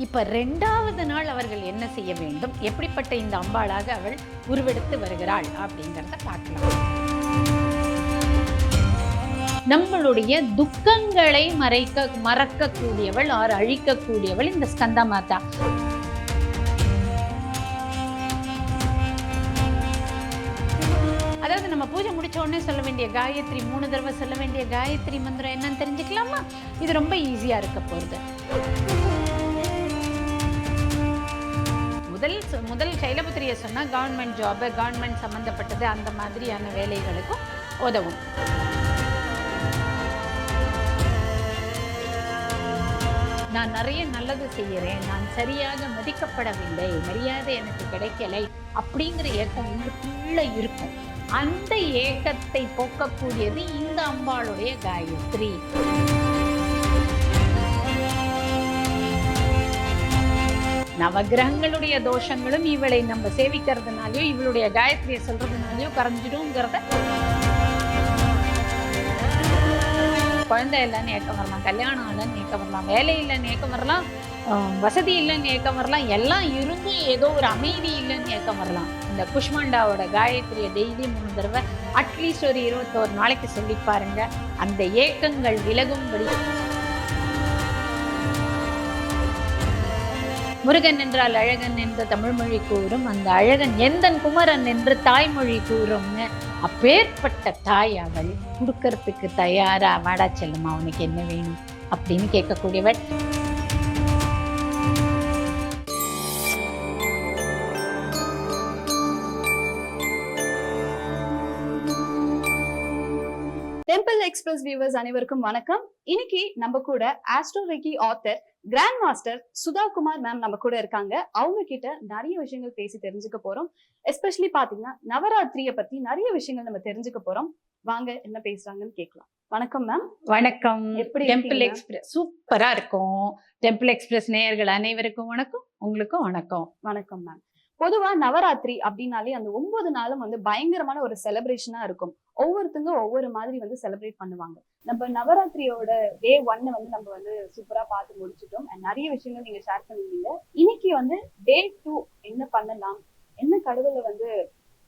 இப்ப ரெண்டாவது நாள் அவர்கள் என்ன செய்ய வேண்டும்? எப்படிப்பட்ட இந்த அம்பாளாக அவள் உருவெடுத்து வருகிறாள் அப்படிங்கிறத பார்க்கலாம். நம்மளுடைய துக்கங்களை மறைக்க மறக்கக்கூடியவள் ஆர் அழிக்கக்கூடியவள் இந்த ஸ்கந்த மாதா. அதாவது நம்ம பூஜை முடிச்ச உடனே சொல்ல வேண்டிய காயத்ரி மூணு தடவை சொல்ல வேண்டிய காயத்ரி மந்திரம் என்னன்னு தெரிஞ்சுக்கலாமா? இது ரொம்ப ஈஸியா இருக்க போகுது முதல் முதல் சைலபுத்திரியை சொன்னால் கவர்மெண்ட் ஜாபு கவர்மெண்ட் சம்மந்தப்பட்டது அந்த மாதிரியான வேலைகளுக்கும் உதவும். நான் நிறைய நல்லது செய்கிறேன் நான் சரியாக மதிக்கப்படவில்லை மரியாதை எனக்கு கிடைக்கலை அப்படிங்கிற ஏக்கம் உங்களுக்குள்ளே இருக்கும். அந்த ஏக்கத்தை போக்கக்கூடியது இந்த அம்பாளுடைய காயத்ரி. நவகிரகங்களுடைய தோஷங்களும் இவளை நம்ம சேவிக்கிறதுனாலயோ இவளுடைய காயத்ரியை சொல்றதுனாலயோ கரைஞ்சிடும்ங்கிறத குழந்தை இல்லைன்னு ஏக்கம் வரலாம் கல்யாணம் இல்லைன்னு ஏக்கம் வரலாம் வேலை இல்லைன்னு ஏக்கம் வரலாம் வசதி இல்லைன்னு ஏக்கம் வரலாம் எல்லாம் இருந்தும் ஏதோ ஒரு அமைதி இல்லைன்னு ஏக்கம் வரலாம். இந்த குஷ்மண்டாவோட காயத்ரியை டெய்லி மூணு தடவை அட்லீஸ்ட் ஒரு இருபத்தோரு நாளைக்கு சொல்லி பாருங்க. அந்த ஏக்கங்கள் விலகும்படி முருகன் என்றால் அழகன் என்று தமிழ்மொழி கூறும். அந்த அழகன் எந்தன் குமரன் என்று தாய்மொழி கூறும்னு அப்பேற்பட்ட தாய் அவள். கொடுக்கறதுக்கு தயாரா வாடா செல்லுமா உனக்கு என்ன வேணும்? அப்படின்னு கேட்கக்கூடியவள். எக்ஸ்பிரஸ் வியூவர்ஸ் அனைவருக்கும் வணக்கம். இன்னைக்கு நம்ம கூட astro reiki author grand master Sudha Kumar ma'am நம்ம கூட இருக்காங்க. அவங்க கிட்ட நிறைய விஷயங்கள் பேசி தெரிஞ்சுக்க போறோம். எஸ்பெஷலி பாத்தீங்கன்னா நவராத்திரிய பத்தி நிறைய விஷயங்கள் நம்ம தெரிஞ்சுக்க போறோம். வாங்க என்ன பேசுறாங்கன்னு கேட்கலாம். வணக்கம் மேம் வணக்கம். எப்படி டெம்பிள்? எக்ஸ்பிரஸ் சூப்பரா இருக்கும். டெம்பிள் எக்ஸ்பிரஸ் நேயர்கள் அனைவருக்கும் வணக்கம். உங்களுக்கும் வணக்கம். வணக்கம் மேம் பொதுவா நவராத்திரி அப்படின்னாலே அந்த ஒன்பது நாளும் வந்து பயங்கரமான ஒரு செலிப்ரேஷனா இருக்கும். ஒவ்வொருத்தங்க ஒவ்வொரு மாதிரி வந்து செலிப்ரேட் பண்ணுவாங்க. நம்ம நவராத்திரியோட டே ஒன்னை வந்து நம்ம வந்து சூப்பரா பார்த்து முடிச்சிட்டோம். நிறைய விஷயங்கள் நீங்க ஷேர் பண்ணிருந்தீங்க இன்னைக்கு வந்து டே டூ என்ன பண்ணலாம்? என்ன கடவுளை வந்து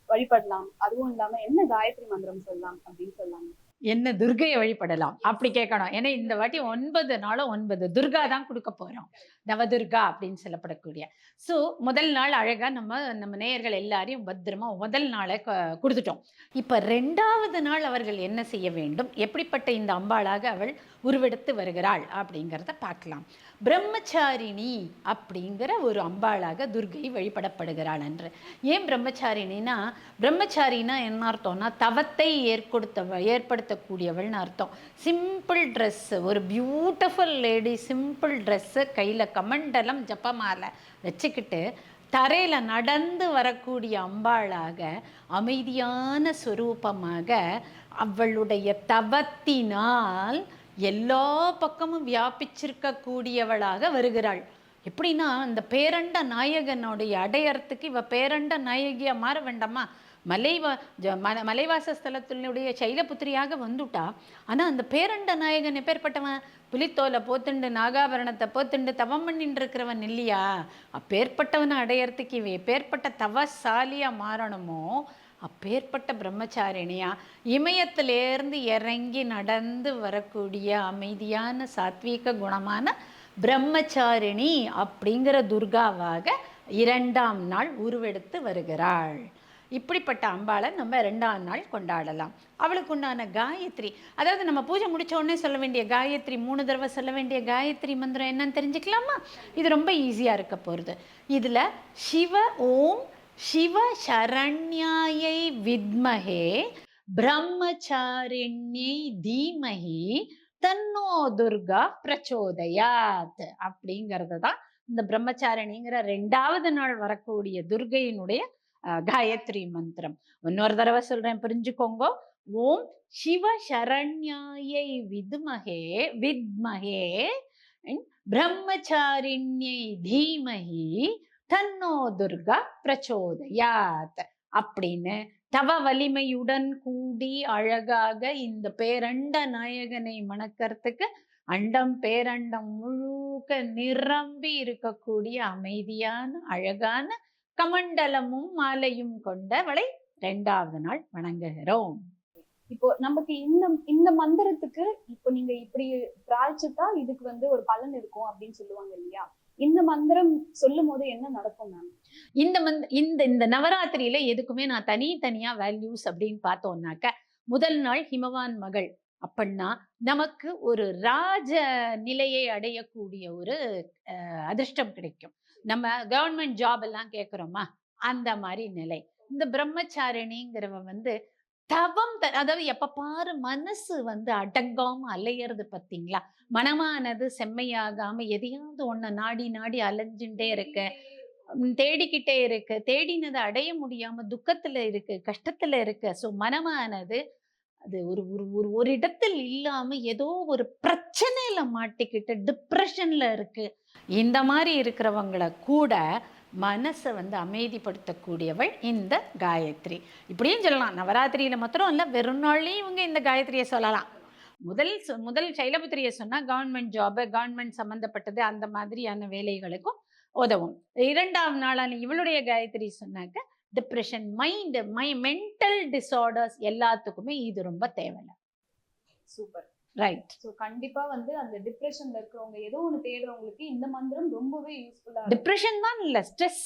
வழிபடலாம்? அதுவும் இல்லாம என்ன காயத்ரி மந்திரம் சொல்லலாம்? அப்படின்னு சொல்லலாம் என்ன துர்கையை வழிபடலாம்? அப்படி கேட்கணும். ஏன்னா இந்த வாட்டி ஒன்பது நாளும் ஒன்பது. துர்கா தான் கொடுக்க போகிறோம் நவதுர்கா அப்படின்னு சொல்லப்படக்கூடிய. ஸோ முதல் நாள் அழகாக நம்ம நம்ம நேயர்கள் எல்லாரையும் பத்திரமா முதல் நாளை க- கொடுத்துட்டோம். இப்போ ரெண்டாவது நாள் அவர்கள் என்ன செய்ய வேண்டும்? எப்படிப்பட்ட இந்த அம்பாளாக அவள் உருவெடுத்து வருகிறாள் அப்படிங்கிறத பார்க்கலாம். பிரம்மச்சாரிணி அப்படிங்கிற ஒரு அம்பாளாக துர்கை வழிபடப்படுகிறாள் என்று. ஏன் பிரம்மச்சாரிணினா பிரம்மச்சாரினா என்ன அர்த்தம்னா தவத்தை ஏற்படுத்த ஏற்படுத்தக்கூடியவள்னு அர்த்தம். சிம்பிள் ட்ரெஸ் ஒரு பியூட்டிஃபுல் லேடி சிம்பிள் ட்ரெஸ்ஸு கையில் கமண்டலம் ஜப்பமாலை வச்சுக்கிட்டு தரையில் நடந்து வரக்கூடிய அம்பாளாக அமைதியான சொரூபமாக அவளுடைய தவத்தினால் எல்லா பக்கமும் வியாபிச்சிருக்கக்கூடியவளாக வருகிறாள். எப்படின்னா இந்த பேரண்ட நாயகனுடைய அடையறத்துக்கு இவ பேரண்ட நாயகியா மாற வேண்டாமா? மலைவா ஜ- மல மலைவாச ஸ்தலத்தினுடைய சைலபுத்திரியாக வந்துட்டா. ஆனா அந்த பேரண்ட நாயகன் எப்பேற்பட்டவன்? புலித்தோலை போத்துண்டு நாகாபரணத்தை போத்துண்டு தவம் பண்ணிட்டு இருக்கிறவன் இல்லையா? அப்பேற்பட்டவனை அடையறதுக்கு இவ எப்பேற்பட்ட தவசாலியா மாறணுமோ அப்பேற்பட்ட பிரம்மச்சாரிணியா? இமயத்திலேருந்து இறங்கி நடந்து வரக்கூடிய அமைதியான சாத்வீக குணமான பிரம்மச்சாரிணி அப்படிங்கிற துர்காவாக இரண்டாம் நாள் உருவெடுத்து வருகிறாள். இப்படிப்பட்ட அம்பாளை நம்ம ரெண்டாம் நாள் கொண்டாடலாம். அவளுக்கு உண்டான காயத்ரி அதாவது நம்ம பூஜை முடித்த உடனே சொல்ல வேண்டிய காயத்ரி மூணு தடவை சொல்ல வேண்டிய காயத்ரி மந்திரம் என்னன்னு தெரிஞ்சுக்கலாமா? இது ரொம்ப ஈஸியாக இருக்க போகிறது இதில் சிவ ஓம் சிவசரண்யாயை சரண்யாயை வித்மஹே பிரம்மச்சாரிண்யை தீமஹி தன்னோ துர்கா பிரச்சோதயாத் அப்படிங்கிறது தான் இந்த பிரம்மச்சாரிணிங்கிற ரெண்டாவது நாள் வரக்கூடிய துர்கையினுடைய காயத்ரி மந்திரம். இன்னொரு தடவை சொல்றேன் புரிஞ்சுக்கோங்க. ஓம் சிவ சரண்யாயை வித்மஹே வித்மஹே பிரம்மச்சாரிண்யை தீமஹி தன்னோ துர்கா பிரச்சோதயாத் அப்படின்னு தவ வலிமையுடன் கூடி அழகாக இந்த பேரண்ட நாயகனை மணக்கறதுக்கு அண்டம் பேரண்டம் முழுக்க நிரம்பி இருக்கக்கூடிய அமைதியான அழகான கமண்டலமும் மாலையும் கொண்டவளை ரெண்டாவது நாள் வணங்குகிறோம். இப்போ நமக்கு இந்த இந்த மந்திரத்துக்கு இப்போ நீங்க இப்படி பிராய்ச்சிட்டா இதுக்கு வந்து ஒரு பலன் இருக்கும் அப்படின்னு சொல்லுவாங்க இல்லையா? இந்த மந்திரம் சொல்லும் போது என்ன நடக்கும் மேம் இந்த மந்த் இந்த இந்த நவராத்திரியில எதுக்குமே நான் தனித்தனியா வேல்யூஸ் அப்படின்னு பார்த்தோம்னாக்க முதல் நாள் ஹிமவான் மகள் அப்படின்னா நமக்கு ஒரு ராஜ நிலையை அடையக்கூடிய ஒரு அதிர்ஷ்டம் கிடைக்கும். நம்ம கவர்மெண்ட் ஜாப் எல்லாம் கேட்குறோமா? அந்த மாதிரி நிலை. இந்த பிரம்மச்சாரிணிங்கிறவ வந்து தவம் த- அதாவது எப்ப பாரு மனசு வந்து அடங்காம அலையிறது பார்த்தீங்களா மனமானது செம்மையாகாம எதையாவது ஒன்ன நாடி நாடி அலைஞ்சுட்டே இருக்க. தேடிக்கிட்டே இருக்கு. தேடினதை அடைய முடியாம துக்கத்துல இருக்கு கஷ்டத்துல இருக்கு. ஸோ மனமானது அது ஒரு ஒரு ஒரு ஒரு இடத்தில் இல்லாம ஏதோ ஒரு பிரச்சனையில மாட்டிக்கிட்டு டிப்ரெஷன்ல இருக்கு. இந்த மாதிரி இருக்கிறவங்கள கூட மனசை வந்து அமைதிப்படுத்தக்கூடியவள் இந்த காயத்ரி. இப்படியும் சொல்லலாம். நவராத்திரியில் மாத்திரம் இல்லை வெறும் நாள்லேயும் இவங்க இந்த காயத்ரியை சொல்லலாம். முதல் முதல் சைலபுத்திரியை சொன்னால் கவர்மெண்ட் ஜாபு கவர்மெண்ட் சம்மந்தப்பட்டது அந்த மாதிரியான வேலைகளுக்கும் உதவும். இரண்டாம் நாளான இவளுடைய காயத்ரி சொன்னாக்க depression mind my mental disorders எல்லாத்துக்குமே இது ரொம்ப தேவை சூப்பர். ரைட் சோ கண்டிப்பா வந்து அந்த டிப்ரெஷன்ல இருக்கிறவங்க ஏதோ ஒண்ணு தேடுறவங்களுக்கு இந்த மந்திரம் ரொம்பவே யூஸ்ஃபுல்லா டிப்ரெஷன் தான் இல்ல ஸ்ட்ரெஸ்?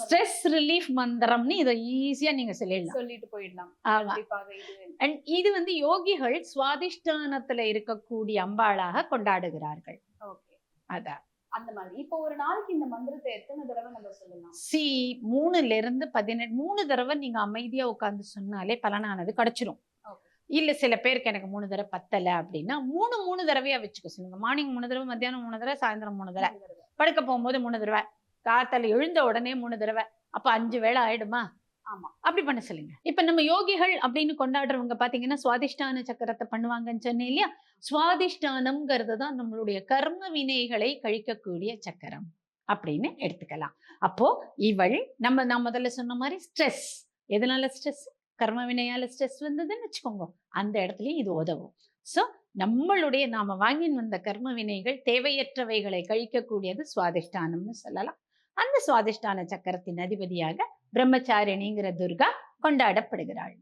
ஸ்ட்ரெஸ் ரிலீஃப் மந்திரம்னு இதை ஈஸியா நீங்க சொல்லிடலாம். சொல்லிட்டு போயிடலாம். கண்டிப்பாக அண்ட் இது வந்து யோகிகள் சுவாதிஷ்டானத்துல இருக்கக்கூடிய அம்பாளாக கொண்டாடுகிறார்கள். ஓகே அதான் அந்த மாதிரி. இப்போ ஒரு நாளைக்கு இந்த மந்திரத்தை எத்தனை தடவை நம்ம சொல்லலாம்? சி மூணுல இருந்து பதினெட்டு மூணு தடவை நீங்க அமைதியா உட்கார்ந்து சொன்னாலே பலனானது கிடைச்சிரும். இல்ல சில பேருக்கு எனக்கு மூணு தடவை பத்தல அப்படின்னா மூணு மூணு தடவையா வச்சுக்க. சொல்லுங்க. மார்னிங் மூணு தடவை மத்தியானம் மூணு தடவை சாயந்தரம் மூணு தடவை. படுக்க போகும்போது மூணு தடவை. காத்தால எழுந்த உடனே மூணு தடவை. அப்ப அஞ்சு வேளை ஆயிடுமா? ஆமா. அப்படி பண்ண சொல்லுங்க. இப்ப நம்ம யோகிகள் அப்படின்னு கொண்டாடுறவங்க பாத்தீங்கன்னா சுவாதிஷ்டான சக்கரத்தை பண்ணுவாங்கன்னு சொன்னேன் இல்லையா? சுவாதிஷ்டானம்ங்கிறது தான் நம்மளுடைய கர்ம வினைகளை கழிக்கக்கூடிய சக்கரம் அப்படின்னு எடுத்துக்கலாம். அப்போ இவள் நம்ம நான் முதல்ல சொன்ன மாதிரி ஸ்ட்ரெஸ் எதனால ஸ்ட்ரெஸ் கர்ம வினையால ஸ்ட்ரெஸ் வந்ததுன்னு வச்சுக்கோங்க. அந்த இடத்துலயும் இது உதவும். ஸோ நம்மளுடைய நாம வாங்கின்னு வந்த கர்ம வினைகள் தேவையற்றவைகளை கழிக்கக்கூடியது சுவாதிஷ்டானம்னு சொல்லலாம். அந்த சுவாதிஷ்டான சக்கரத்தின் அதிபதியாக பிரம்மச்சாரிணிங்கிற துர்கா கொண்டாடப்படுகிறாள்.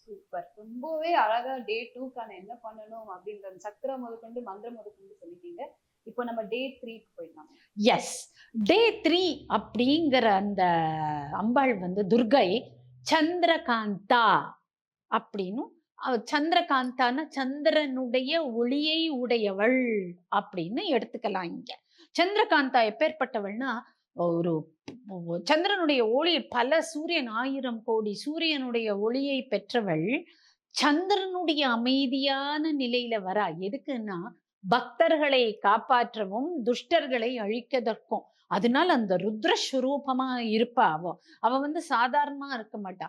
சூப்பர். ரொம்பவே அழகா டே டூக்கான என்ன பண்ணணும் அப்படின்ற சக்கரம் முதற்கொண்டு மந்திரம் முதற்கொண்டு சொல்லிட்டீங்க. இப்போ நம்ம டே த்ரீக்கு போயிடலாம். எஸ் டே த்ரீ அப்படிங்கிற அந்த அம்பாள் வந்து துர்கை சந்திரகாந்தா அப்படின்னும் சந்திரகாந்தான சந்திரனுடைய ஒளியை உடையவள் அப்படின்னு எடுத்துக்கலாம் இங்க. சந்திரகாந்தா எப்பேற்பட்டவள்னா ஒரு சந்திரனுடைய ஒளி பல சூரியன் ஆயிரம் கோடி சூரியனுடைய ஒளியை பெற்றவள். சந்திரனுடைய அமைதியான நிலையில வரா. எதுக்குன்னா பக்தர்களை காப்பாற்றவும் துஷ்டர்களை அழிக்கதற்கும். அதனால அந்த ருத்ரஸ்வரூபமா இருப்பா அவ. அவ வந்து சாதாரணமா இருக்க மாட்டா.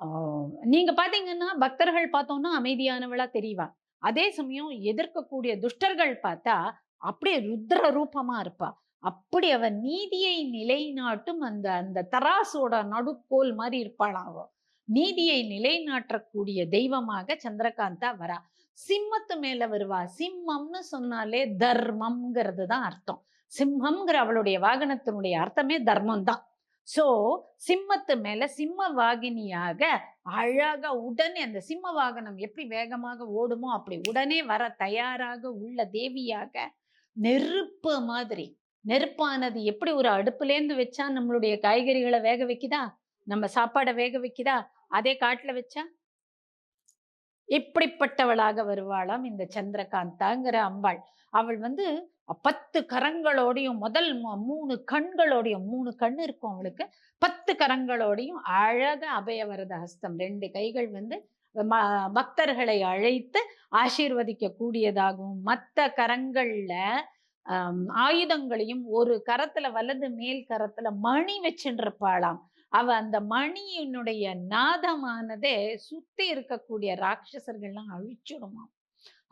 ஆஹ் நீங்க பாத்தீங்கன்னா பக்தர்கள் பார்த்தோம்னா அமைதியானவளா தெரியவா அதே சமயம் எதிர்க்கக்கூடிய துஷ்டர்கள் பார்த்தா அப்படியே ருத்ர ரூபமா இருப்பா. அப்படி அவ நீதியை நிலைநாட்டும் அந்த அந்த தராசோட நடுக்கோல் மாதிரி இருப்பாளாம் அவ. நீதியை நிலைநாட்டக்கூடிய தெய்வமாக சந்திரகாந்தா வரா. சிம்மத்து மேல வருவா. சிம்மம்னு சொன்னாலே தர்மம்ங்கிறது தான் அர்த்தம். சிம்மம்ங்கிற அவளுடைய வாகனத்தினுடைய அர்த்தமே தர்மம் தான் சோ சிம்மத்து மேல சிம்ம வாகினியாக அழகா உடனே அந்த சிம்ம வாகனம் எப்படி வேகமாக ஓடுமோ அப்படி உடனே வர தயாராக உள்ள தேவியாக நெருப்பு மாதிரி நெருப்பானது எப்படி ஒரு அடுப்புலேருந்து வச்சா நம்மளுடைய காய்கறிகளை வேக வைக்குதா? நம்ம சாப்பாடை வேக வைக்குதா? அதே காட்டுல வச்சா? இப்படிப்பட்டவளாக வருவாளாம் இந்த சந்திரகாந்தாங்கிற அம்பாள். அவள் வந்து பத்து கரங்களோடையும் முதல் மூணு கண்களோடையும் மூணு கண் இருக்கும் அவளுக்கு. பத்து கரங்களோடையும் அழக அபயவரத ஹஸ்தம். ரெண்டு கைகள் வந்து ம- பக்தர்களை அழைத்து ஆசீர்வதிக்க கூடியதாகவும் மற்ற கரங்கள்ல ஆயுதங்களையும் ஒரு கரத்துல வலது மேல் கரத்துல மணி வச்சுருப்பாளாம் அவ அந்த மணியினுடைய நாதமானதே சுத்தி இருக்கக்கூடிய ராட்சசர்கள்லாம் அழிச்சுடுமாம்.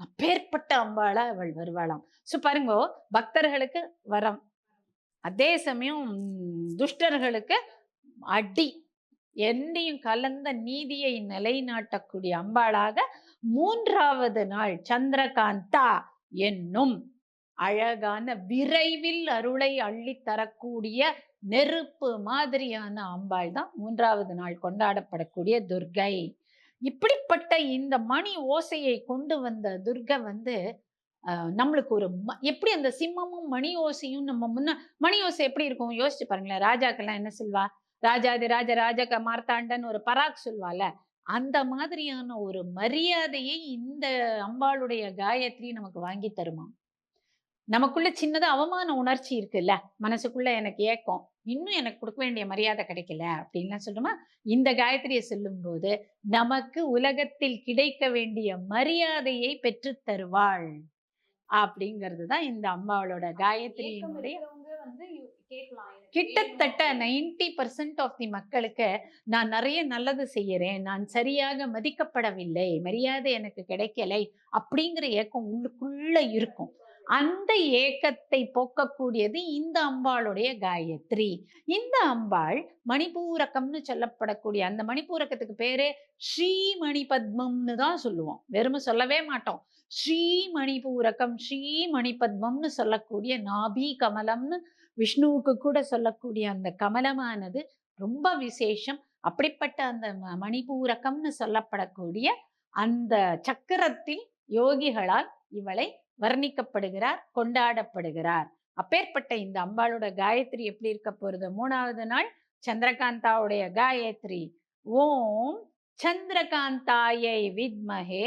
அப்பேற்பட்ட அம்பாளா அவள் வருவாளாம். ஸோ பாருங்க பக்தர்களுக்கு வரம். அதே சமயம் துஷ்டர்களுக்கு அடி. என்னையும் கலந்த நீதியை நிலைநாட்டக்கூடிய அம்பாளாக மூன்றாவது நாள் சந்திரகாந்தா என்னும் அழகான விரைவில் அருளை அள்ளி தரக்கூடிய நெருப்பு மாதிரியான அம்பாள் தான் மூன்றாவது நாள் கொண்டாடப்படக்கூடிய துர்கை இப்படிப்பட்ட இந்த மணி ஓசையை கொண்டு வந்த துர்கை வந்து நம்மளுக்கு ஒரு ம- எப்படி அந்த சிம்மமும் மணி ஓசையும் நம்ம முன்ன மணி ஓசை எப்படி இருக்கும்? யோசிச்சு பாருங்களேன். ராஜாக்கெல்லாம் என்ன சொல்வா? ராஜாதி ராஜ ராஜக மார்த்தாண்டன் ஒரு பராக் சொல்வால அந்த மாதிரியான ஒரு மரியாதையை இந்த அம்பாளுடைய காயத்ரி நமக்கு வாங்கி தருமா நமக்குள்ள சின்னதா அவமான உணர்ச்சி இருக்குல்ல? மனசுக்குள்ள எனக்கு ஏக்கம். இன்னும் எனக்கு கொடுக்க வேண்டிய மரியாதை கிடைக்கல அப்படின்லாம் சொல்லுமா இந்த காயத்ரியை சொல்லும்போது நமக்கு உலகத்தில் கிடைக்க வேண்டிய மரியாதையை பெற்றுத் தருவாள். அப்படிங்கிறது தான் இந்த ஏக்கம் காயத்ரியினுடைய கிட்டத்தட்ட. நைன்டி பர்சன்ட் ஆஃப் தி மக்களுக்கு நான் நிறைய நல்லது செய்யறேன். நான் சரியாக மதிக்கப்படவில்லை. மரியாதை எனக்கு கிடைக்கலை அப்படிங்கிற ஏக்கம் உள்ளுக்குள்ள இருக்கும். அந்த ஏக்கத்தை போக்கக்கூடியது இந்த அம்பாளுடைய காயத்ரி. இந்த அம்பாள் மணிப்பூரகம்னு சொல்லப்படக்கூடிய அந்த மணிப்பூரகத்துக்கு பேரு ஸ்ரீமணி பத்மம்னு தான் சொல்லுவோம். வெறும் சொல்லவே மாட்டோம். ஸ்ரீமணிபூரகம் மணிபூரகம் ஸ்ரீ சொல்லக்கூடிய நாபி கமலம்னு விஷ்ணுவுக்கு கூட சொல்லக்கூடிய அந்த கமலமானது ரொம்ப விசேஷம். அப்படிப்பட்ட அந்த ம- மணிபூரகம்னு சொல்லப்படக்கூடிய அந்த சக்கரத்தில் யோகிகளால் இவளை வர்ணிக்கப்படுகிறார் கொண்டாடப்படுகிறார். அப்பேற்பட்ட இந்த அம்பாளோட காயத்ரி எப்படி இருக்க போறது மூணாவது நாள் சந்திரகாந்தாவுடைய காயத்ரி. ஓம் சந்திரகாந்தாயை வித்மஹே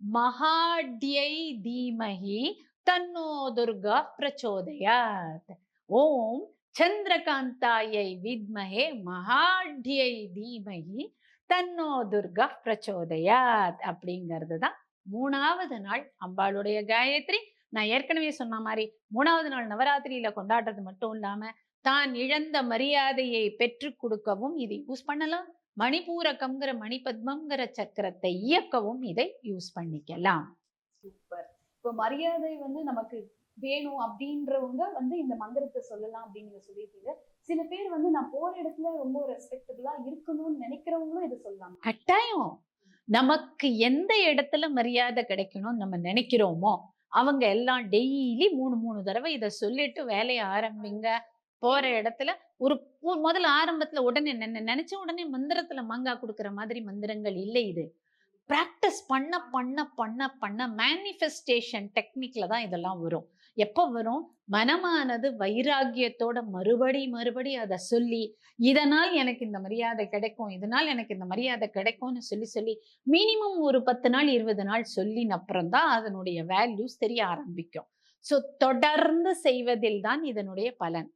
மகாட்யை தீமஹி தன்னோ துர்கா பிரச்சோதயாத். ஓம் சந்திரகாந்தாயை வித்மஹே மகாட்யை தீமஹி தன்னோ துர்கா பிரச்சோதயாத் அப்படிங்கிறது தான் மூணாவது நாள் அம்பாளுடைய காயத்ரி. நான் ஏற்கனவே சொன்ன மாதிரி மூணாவது நாள் நவராத்திரியில கொண்டாடுறது மட்டும் இல்லாம தான் இழந்த மரியாதையை பெற்று கொடுக்கவும் இதை யூஸ் பண்ணலாம். மணிபூரகம்ங்கிற மணிபத்மம்ங்கிற சக்கரத்தை இயக்கவும் இதை யூஸ் பண்ணிக்கலாம். சூப்பர் இப்போ மரியாதை வந்து நமக்கு வேணும் அப்படின்றவங்க வந்து இந்த மந்திரத்தை சொல்லலாம் அப்படின்னு நீங்க சொல்லியிருக்கீங்க. சில பேர் வந்து நான் போற இடத்துல ரொம்ப ரெஸ்பெக்டபிளா இருக்கணும்னு நினைக்கிறவங்களும் இதை சொல்லலாம். கட்டாயம். நமக்கு எந்த இடத்துல மரியாதை கிடைக்கணும்னு நம்ம நினைக்கிறோமோ அவங்க எல்லாம் டெய்லி மூணு மூணு தடவை இதை சொல்லிட்டு வேலையை ஆரம்பிங்க. போற இடத்துல ஒரு முதல்ல ஆரம்பத்துல உடனே நினை- நினைச்ச உடனே மந்திரத்துல மாங்காய் கொடுக்குற மாதிரி மந்திரங்கள் இல்லை இது. ப்ராக்டிஸ் பண்ண பண்ண பண்ண பண்ண மேனிஃபெஸ்டேஷன் டெக்னிக்ல தான் இதெல்லாம் வரும். எப்போ வரும்? மனமானது வைராகியத்தோட மறுபடி மறுபடி அதை சொல்லி இதனால் எனக்கு இந்த மரியாதை கிடைக்கும் இதனால் எனக்கு இந்த மரியாதை கிடைக்கும்னு சொல்லி சொல்லி மினிமம் ஒரு பத்து நாள் இருபது நாள் சொல்லின அப்புறம் தான் அதனுடைய வேல்யூஸ் தெரிய ஆரம்பிக்கும். ஸோ தொடர்ந்து செய்வதில் தான் இதனுடைய பலன்.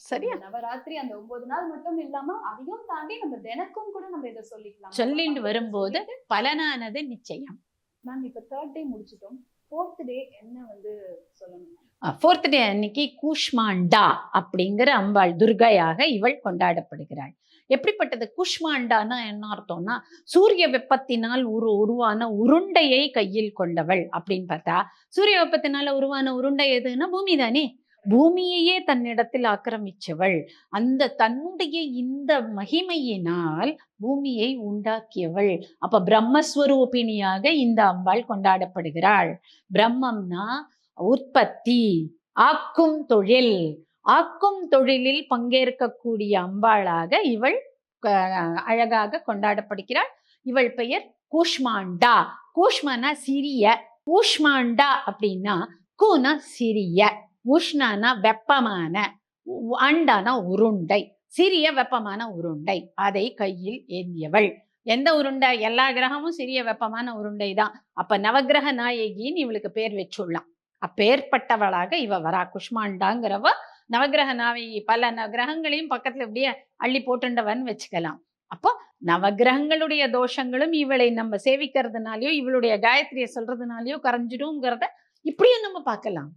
சரியா? நவராத்திரி அந்த ஒன்பது நாள் மட்டும் இல்லாம அதையும் தாண்டி நம்ம தினக்கும் கூட நம்ம இதை சொல்லிக்கலாம். சொல்லிட்டு வரும்போது பலனானது நிச்சயம். மேம் இப்ப தேர்ட் டே முடிச்சிட்டோம். ஃபோர்த் டே என்ன வந்து சொல்லணும்? ஃபோர்த் டே அன்னைக்கு கூஷ்மாண்டா அப்படிங்கிற அம்பாள் துர்கையாக இவள் கொண்டாடப்படுகிறாள். எப்படிப்பட்டது? குஷ்மாண்டானா என்ன அர்த்தம்னா சூரிய வெப்பத்தினால் உரு உருவான உருண்டையை கையில் கொண்டவள் அப்படின்னு பார்த்தா சூரிய வெப்பத்தினால உருவான உருண்டை எதுன்னா பூமி தானே பூமியையே தன்னிடத்தில் ஆக்கிரமிச்சவள். அந்த தன்னுடைய இந்த மகிமையினால் பூமியை உண்டாக்கியவள். அப்ப பிரம்மஸ்வரூபிணியாக இந்த அம்பாள் கொண்டாடப்படுகிறாள். பிரம்மம்னா உற்பத்தி ஆக்கும் தொழில். ஆக்கும் தொழிலில் பங்கேற்கக்கூடிய அம்பாளாக இவள் அழகாக கொண்டாடப்படுகிறாள். இவள் பெயர் கூஷ்மாண்டா. கூஷ்மனா சிறிய. கூஷ்மாண்டா அப்படின்னா கூனா சிறிய. உஷ்ணானா வெப்பமான அண்டானா உருண்டை சிறிய வெப்பமான உருண்டை அதை கையில் ஏந்தியவள். எந்த உருண்டை? எல்லா கிரகமும் சிறிய வெப்பமான உருண்டை தான். அப்ப நவகிரக நாயகின்னு இவளுக்கு பேர் வச்சுள்ளாம் அப்பேற்பட்டவளாக இவ வரா. குஷ்மாண்டாங்கிறவ நவகிரக நாயகி பல கிரகங்களையும் பக்கத்துல இப்படியே அள்ளி போட்டுண்டவன் வச்சுக்கலாம். அப்போ நவகிரகங்களுடைய தோஷங்களும் இவளை நம்ம சேவிக்கிறதுனாலயோ இவளுடைய காயத்ரியை சொல்றதுனாலயோ கரைஞ்சிடும்ங்கிறத இப்படியும் நம்ம பார்க்கலாம்.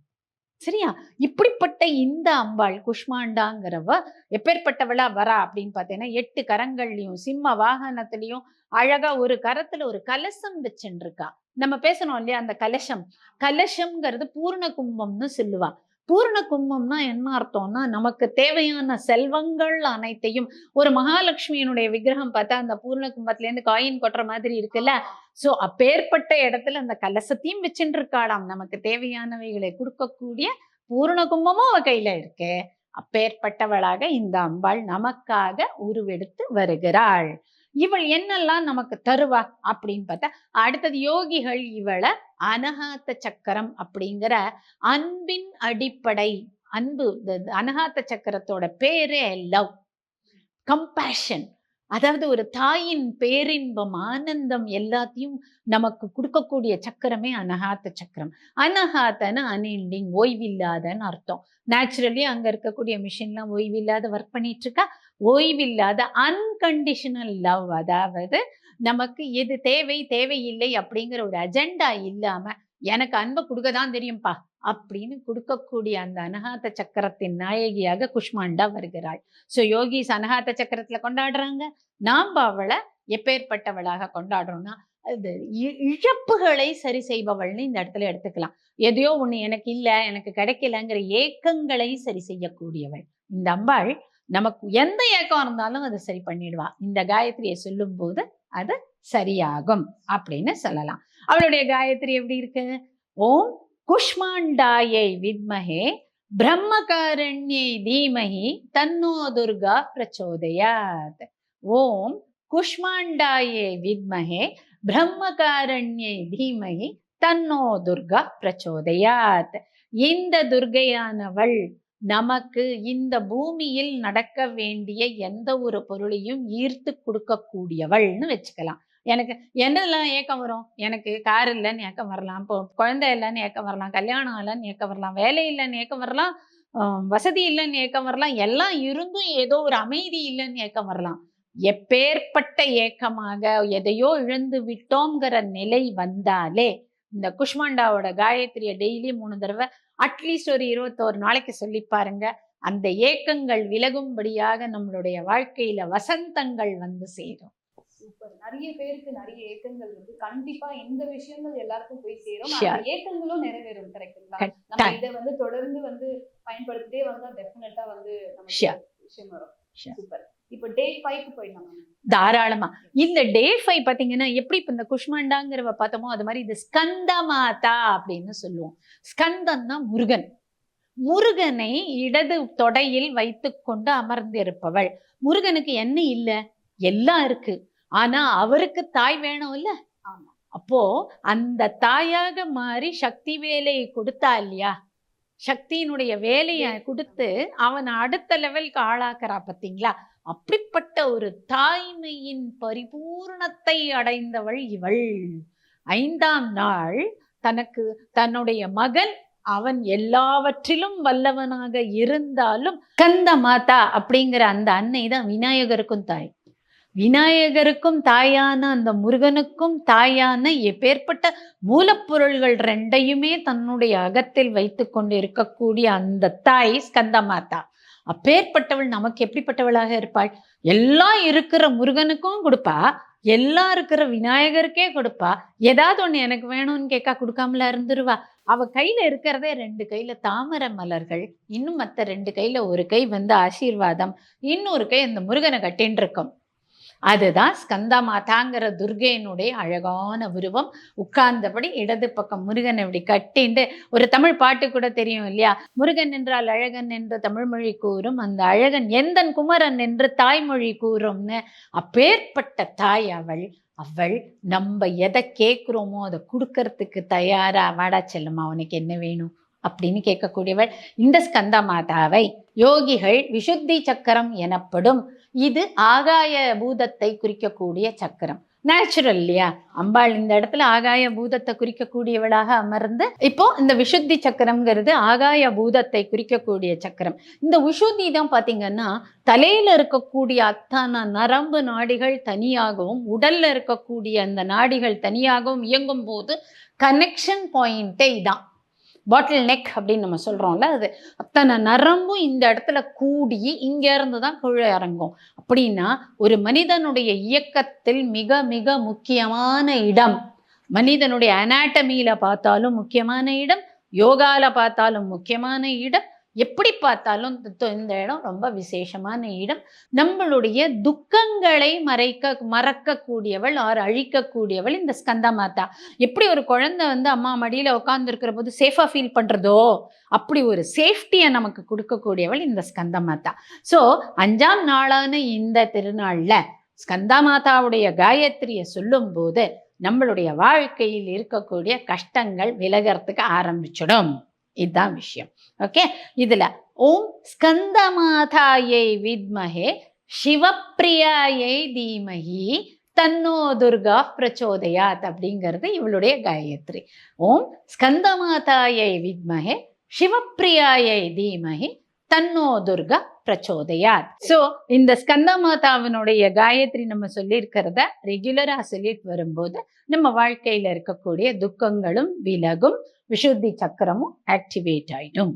சரியா? இப்படிப்பட்ட இந்த அம்பாள் குஷ்மாண்டாங்கிறவ எப்பேற்பட்டவளா வரா அப்படின்னு பார்த்தீங்கன்னா எட்டு கரங்கள்லயும் சிம்ம வாகனத்திலையும் அழகா ஒரு கரத்துல ஒரு கலசம் வச்சுருக்கா நம்ம பேசணும் இல்லையா? அந்த கலசம். கலசம்ங்கிறது பூர்ண கும்பம்னு சொல்லுவா. பூர்ண கும்பம்னா என்ன அர்த்தம்னா நமக்கு தேவையான செல்வங்கள் அனைத்தையும் ஒரு மகாலட்சுமியினுடைய விக்கிரகம் பார்த்தா அந்த பூர்ண கும்பத்துல இருந்து காயின் கொட்டுற மாதிரி இருக்குல்ல? சோ அப்பேற்பட்ட இடத்துல அந்த கலசத்தையும் வச்சுட்டு இருக்காளாம் நமக்கு தேவையானவைகளை கொடுக்கக்கூடிய பூர்ண கும்பமும் அவ கையில இருக்கு. அப்பேற்பட்டவளாக இந்த அம்பாள் நமக்காக உருவெடுத்து வருகிறாள். இவள் என்னெல்லாம் நமக்கு தருவா? அப்படின்னு பார்த்தா அடுத்தது யோகிகள் இவளை அனகாத்த சக்கரம் அப்படிங்கிற அன்பின் அடிப்படை அன்பு அனகாத்த சக்கரத்தோட பேரே லவ் கம்பேஷன் அதாவது ஒரு தாயின் பேரின்பம் ஆனந்தம் எல்லாத்தையும் நமக்கு கொடுக்கக்கூடிய சக்கரமே அனகாத்த சக்கரம். அனகாத்தன்னு அன்எண்டிங் ஓய்வில்லாதன்னு அர்த்தம். நேச்சுரலி அங்க இருக்கக்கூடிய மிஷின்லாம் ஓய்வில்லாத ஒர்க் பண்ணிட்டு இருக்கா? ஓய்வில்லாத அன்கண்டிஷனல் லவ் அதாவது நமக்கு எது தேவை தேவையில்லை அப்படிங்கிற ஒரு அஜெண்டா இல்லாம எனக்கு அன்பை கொடுக்க தான் தெரியும்பா அப்படின்னு கொடுக்கக்கூடிய அந்த அனகாத்த சக்கரத்தின் நாயகியாக குஷ்மாண்டா வருகிறாள். ஸோ யோகிஸ் அனகாத்த சக்கரத்துல கொண்டாடுறாங்க. நாம் அவளை எப்பேற்பட்டவளாக கொண்டாடுறோம்னா அது இ- இழப்புகளை சரி செய்பவள்னு இந்த இடத்துல எடுத்துக்கலாம். எதையோ ஒண்ணு எனக்கு இல்ல எனக்கு கிடைக்கலங்கிற ஏக்கங்களை சரி செய்யக்கூடியவள். இந்த அம்பாள் நமக்கு எந்த ஏக்கம் இருந்தாலும் அதை சரி பண்ணிடுவா. இந்த காயத்ரியை சொல்லும் போது அது சரியாகும் அப்படின்னு சொல்லலாம். அவளுடைய காயத்ரி எப்படி இருக்கு? ஓம் குஷ்மாண்டாயை வித்மஹே பிரம்மகாரண்யை தீமஹி தன்னோ துர்கா பிரச்சோதயாத். ஓம் குஷ்மாண்டாயை வித்மஹே பிரம்மகாரண்யை தீமஹி தன்னோ துர்கா பிரச்சோதயாத். இந்த துர்கையானவள் நமக்கு இந்த பூமியில் நடக்க வேண்டிய எந்த ஒரு பொருளையும் ஈர்த்து கொடுக்கக்கூடியவள்னு வச்சுக்கலாம். எனக்கு என்னெல்லாம் ஏக்கம் வரும்? எனக்கு கார் இல்லைன்னு ஏக்கம் வரலாம். இப்போ குழந்தை இல்லைன்னு ஏக்கம் வரலாம். கல்யாணம் இல்லைன்னு ஏக்கம் வரலாம். வேலை இல்லைன்னு ஏக்கம் வரலாம். வசதி இல்லைன்னு ஏக்கம் வரலாம். எல்லாம் இருந்தும் ஏதோ ஒரு அமைதி இல்லைன்னு ஏக்கம் வரலாம். எப்பேற்பட்ட ஏக்கமாக எதையோ இழந்து விட்டோங்கிற நிலை வந்தாலே இந்த குஷ்மாண்டாவோட காயத்ரியை டெய்லி மூணு தடவை அட்லீஸ்ட் ஒரு இருபத்தோரு நாளைக்கு சொல்லி பாருங்க. அந்த ஏக்கங்கள் விலகும்படியாக நம்மளுடைய வாழ்க்கையில வசந்தங்கள் வந்து சேரும். சூப்பர். நிறைய பேருக்கு நிறைய ஏக்கங்கள் இருக்கு கண்டிப்பா இந்த விஷயங்கள் எல்லாருக்கும் போய் சேரும். ஏக்கங்களும் நிறைவேறும். கரெக்ட்டுங்களா? நம்ம. இதை வந்து தொடர்ந்து வந்து பயன்படுத்திட்டே வந்தா டெஃபினட்டா வந்து Sure. விஷயம் வரும். சூப்பர். இப்போ டே ஃபைவ்க்கு போயிடலாம்? தாராளமா. இந்த டே ஃபைவ் பாத்தீங்கன்னா எப்படி இப்ப இந்த குஷ்மாண்டாங்கிறவ பார்த்தோமோ அது மாதிரி இது ஸ்கந்த மாதா அப்படின்னு சொல்லுவோம். ஸ்கந்தம்னா முருகன். முருகனை இடது தொடையில் வைத்துக்கொண்டு அமர்ந்திருப்பவள். முருகனுக்கு என்ன இல்ல? எல்லாம் இருக்கு. ஆனா அவருக்கு தாய் வேணும் இல்ல? ஆமா. அப்போ அந்த தாயாக மாறி சக்தி வேலையை கொடுத்தா இல்லையா? சக்தியினுடைய வேலையை கொடுத்து அவனை அடுத்த லெவலுக்கு ஆளாக்குறா பாத்தீங்களா? அப்படிப்பட்ட ஒரு தாய்மையின் பரிபூர்ணத்தை அடைந்தவள் இவள். ஐந்தாம் நாள் தனக்கு தன்னுடைய மகன் அவன் எல்லாவற்றிலும் வல்லவனாக இருந்தாலும் கந்த மாதா அப்படிங்கிற அந்த அன்னை தான் விநாயகருக்கும் தாய். விநாயகருக்கும் தாயான அந்த முருகனுக்கும் தாயான எப்பேற்பட்ட மூலப்பொருள்கள் ரெண்டையுமே தன்னுடைய அகத்தில் வைத்து கொண்டு இருக்கக்கூடிய அந்த தாய் ஸ்கந்த மாதா அப்பேற்பட்டவள் நமக்கு எப்படிப்பட்டவளாக இருப்பாள்? எல்லாம் இருக்கிற முருகனுக்கும் கொடுப்பா. எல்லாம் இருக்கிற விநாயகருக்கே கொடுப்பா. ஏதாவது ஒன்று எனக்கு வேணும்னு கேட்கா கொடுக்காமல இருந்துருவா. அவ கையில இருக்கிறதே ரெண்டு கையில தாமரை மலர்கள் இன்னும் மற்ற ரெண்டு கையில ஒரு கை வந்து ஆசீர்வாதம் இன்னொரு கை அந்த முருகனை கட்டின்னு இருக்கும் அதுதான் ஸ்கந்தா மாதாங்கிற துர்கையினுடைய அழகான உருவம். உட்கார்ந்தபடி இடது பக்கம் முருகன் இப்படி கட்டிண்டு ஒரு தமிழ் பாட்டு கூட தெரியும் இல்லையா? முருகன் என்றால் அழகன் என்று தமிழ்மொழி கூறும் அந்த அழகன் எந்தன் குமரன் என்று தாய்மொழி கூறும்னு அப்பேற்பட்ட தாய் அவள். அவள் நம்ம எதை கேட்குறோமோ அதை கொடுக்கறதுக்கு தயாரா? வாடா செல்லுமா உனக்கு என்ன வேணும்? அப்படின்னு கேட்கக்கூடியவள் இந்த ஸ்கந்த மாதாவை யோகிகள் விசுத்தி சக்கரம் எனப்படும். இது ஆகாய பூதத்தை குறிக்கக்கூடிய சக்கரம். நேச்சுரல் இல்லையா? அம்பாள் இந்த இடத்துல ஆகாய பூதத்தை குறிக்கக்கூடியவளாக அமர்ந்து இப்போ இந்த விசுத்தி சக்கரம்ங்கிறது ஆகாய பூதத்தை குறிக்கக்கூடிய சக்கரம். இந்த விஷுத்தி தான் பாத்தீங்கன்னா தலையில இருக்கக்கூடிய அத்தனை நரம்பு நாடிகள் தனியாகவும் உடல்ல இருக்கக்கூடிய அந்த நாடிகள் தனியாகவும் இயங்கும் போது கனெக்ஷன் பாயிண்டே இதான். பாட்டில் நெக் அப்படின்னு நம்ம சொல்றோம்ல அது அத்தனை நரம்பும் இந்த இடத்துல கூடி இங்கேருந்து தான் கீழே இறங்கும். அப்படின்னா ஒரு மனிதனுடைய இயக்கத்தில் மிக மிக முக்கியமான இடம் மனிதனுடைய அனாட்டமியில பார்த்தாலும் முக்கியமான இடம் யோகால பார்த்தாலும் முக்கியமான இடம் எப்படி பார்த்தாலும் இந்த இடம் ரொம்ப விசேஷமான இடம். நம்மளுடைய துக்கங்களை மறைக்க மறக்கக்கூடியவள் ஆர் அழிக்கக்கூடியவள் இந்த ஸ்கந்தா மாதா. எப்படி ஒரு குழந்தை வந்து அம்மா மடியில் உட்காந்துருக்கிற போது சேஃபாக ஃபீல் பண்ணுறதோ அப்படி ஒரு சேஃப்டியை நமக்கு கொடுக்கக்கூடியவள் இந்த ஸ்கந்த மாதா. ஸோ அஞ்சாம் நாளான இந்த திருநாளில் ஸ்கந்தா மாதாவுடைய காயத்ரியை சொல்லும்போது நம்மளுடைய வாழ்க்கையில் இருக்கக்கூடிய கஷ்டங்கள் விலகிறதுக்கு ஆரம்பிச்சிடும். இதுதான் விஷயம். ஓகே இதுல ஓம் ஸ்கந்த மாதாயை வித்மஹே சிவப்பிரியாயை தீமஹி தன்னோ துர்கா பிரச்சோதயாத் அப்படிங்கிறது இவளுடைய காயத்ரி. ஓம் ஸ்கந்த மாதாயை வித்மஹே சிவப்பிரியாயை தீமஹி தன்னோ துர்கா பிரச்சோதையார் ஸோ இந்த ஸ்கந்த மாதாவினுடைய காயத்ரி நம்ம சொல்லியிருக்கிறத ரெகுலரா சொல்லிட்டு வரும்போது நம்ம வாழ்க்கையில இருக்கக்கூடிய துக்கங்களும் விலகும் விசுத்தி சக்கரமும் ஆக்டிவேட் ஆயிடும்.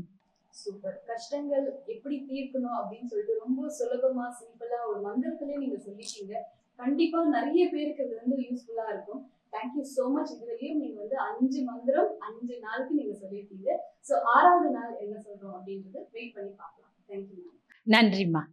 சூப்பர் கஷ்டங்கள் எப்படி தீர்க்கணும் அப்படின்னு சொல்லிட்டு ரொம்ப சுலபமா சிம்பிளா ஒரு மந்திரத்திலே நீங்க சொல்லிட்டீங்க. கண்டிப்பா நிறைய பேருக்கு இது வந்து யூஸ்ஃபுல்லா இருக்கும். தேங்க்யூ ஸோ மச் இதுவரையும் நீங்க வந்து அஞ்சு மந்திரம் அஞ்சு நாளுக்கு நீங்க சொல்லியிருக்கீங்க. ஸோ ஆறாவது நாள் என்ன சொல்றோம் அப்படின்றது வெயிட் பண்ணி பார்க்கலாம். தேங்க்யூ மேம் நன்றிம்மா.